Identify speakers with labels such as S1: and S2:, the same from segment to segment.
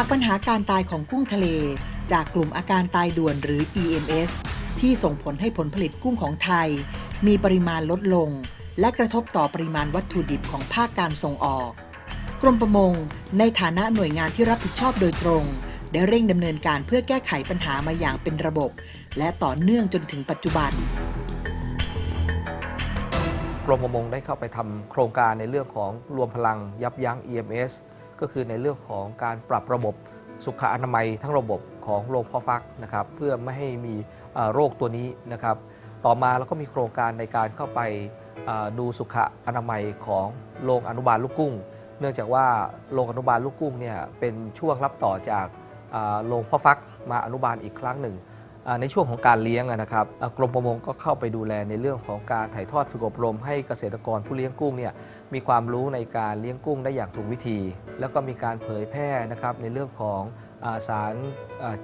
S1: จากปัญหาการตายของกุ้งทะเล จากกลุ่มอาการตายด่วนหรือ EMS ที่ส่งผลให้ผลผลิตกุ้งของไทย มีปริมาณลดลง และกระทบต่อปริมาณวัตถุดิบของภาคการส่งออก กรมประมง ในฐานะหน่วยงานที่รับผิดชอบโดยตรง ได้เร่งดำเนินการเพื่อแก้ไขปัญหามาอย่างเป็นระบบ และต่อเนื่องจนถึงปัจจุบัน
S2: กรมประมงได้เข้าไปทำโครงการในเรื่องของรวมพลังยับยั้ง EMS ก็คือในเรื่องของการปรับระบบสุขอนามัยทั้งระบบของโรงเพาะฟักนะครับ เพื่อไม่ให้มีโรคตัวนี้นะครับ ต่อมาเราก็มีโครงการในการเข้าไปดูสุขอนามัยของโรงอนุบาลลูกกุ้ง เนื่องจากว่าโรงอนุบาลลูกกุ้งเนี่ยเป็นช่วงรับต่อจากโรงพาะฟักมาอนุบาลอีกครั้งหนึ่ง ในช่วงของการเลี้ยงนะครับกรมประมงก็เข้าไปดูแลในเรื่องของการถ่ายทอดฝึกอบรม ให้เกษตรกรผู้เลี้ยงกุ้งเนี่ยมีความรู้ในการเลี้ยงกุ้งได้อย่างถูกวิธี แล้วก็มีการเผยแพร่นะครับในเรื่องของสาร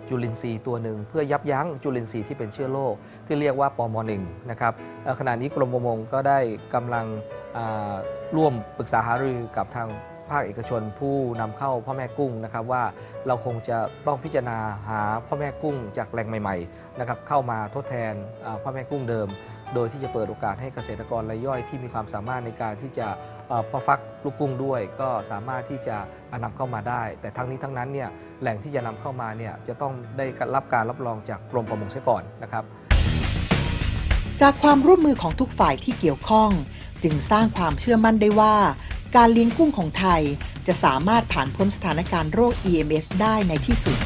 S2: จุลินทรีย์ตัวหนึ่ง เพื่อยับยั้งจุลินทรีย์ที่เป็นเชื้อโรคที่เรียกว่าปมหนึ่งนะครับขณะนี้กรมประมงก็ได้กำลังร่วมปรึกษาหารือกับทาง ภาคเอกชนผู้นำเข้าพ่อแม่กุ้งนะครับว่าเราคงจะต้องพิจารณาหาพ่อแม่กุ้งจากแหล่งใหม่ๆนะครับเข้ามาทดแทนพ่อแม่กุ้งเดิม โดยที่จะเปิดโอกาสให้เกษตรกรรายย่อยที่มีความสามารถในการที่จะเอ่อเพาะฟักลูกกุ้งด้วย ก็สามารถที่จะนำเข้ามาได้ แต่ทั้งนี้ทั้งนั้นเนี่ยแหล่งที่จะนำเข้ามาเนี่ยจะต้องได้รับการรับรองจากกรมประมงเสียก่อนนะครับ
S1: จากความร่วมมือของทุกฝ่ายที่เกี่ยวข้อง จึงสร้างความเชื่อมั่นได้ว่า การเลี้ยงกุ้งของไทยจะสามารถผ่านพ้นสถานการณ์โรค EMS ได้ในที่สุด